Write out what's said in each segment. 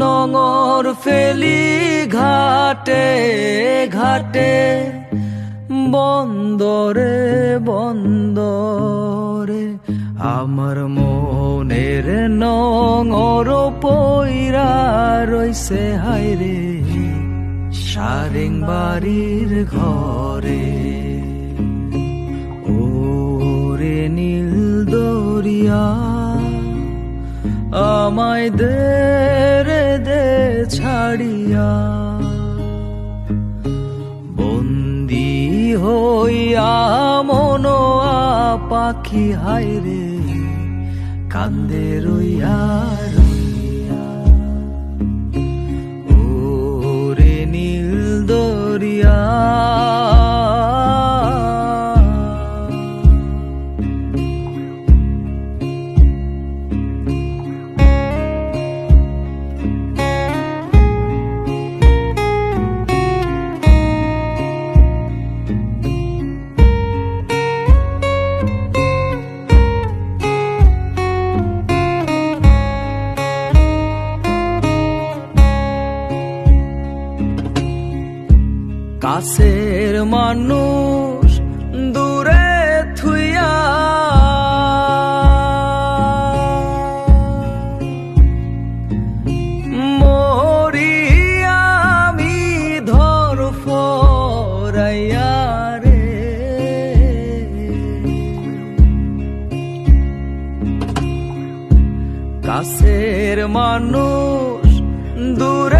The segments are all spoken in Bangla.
নঙর ফেলি ঘাটে ঘাটে, বন্দরে বন্দরে। আমার মনের নঙর পইরা রইছে হাইরে সারেং বাড়ির ঘরে। ওরে নীল দরিয়া, আমায় দে রে দে ছাড়িয়া বন্দি হইয়া মনোয়া পাখি হাইরে কান্দে রইয়া কাছের মানুষ দূরে থুইয়া রে। কাছের মানুষ দূরে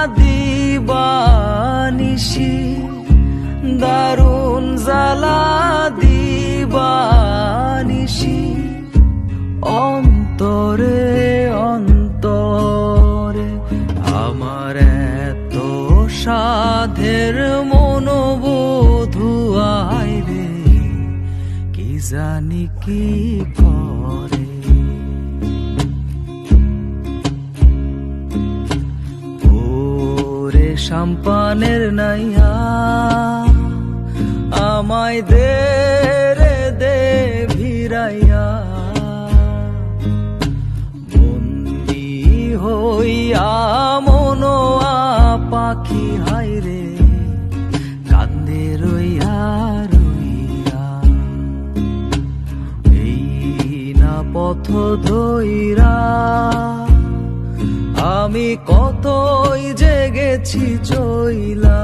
জালা দিবানিসি দারুণ জালা দিবানিসি অন্তরে অন্তরে আমার এত সাধের মনোবোধুয়াই রে কি জানি কি করে। সাম্পানের নাইয়া আমায় দে রে, দে ভিড়াইয়া। বন্দি হইয়া মনোয়া পাখি হাইরে কান্দে রইয়া রইয়া। এই না পথ ধইরা আমি কতই জেগেছি 起醉了。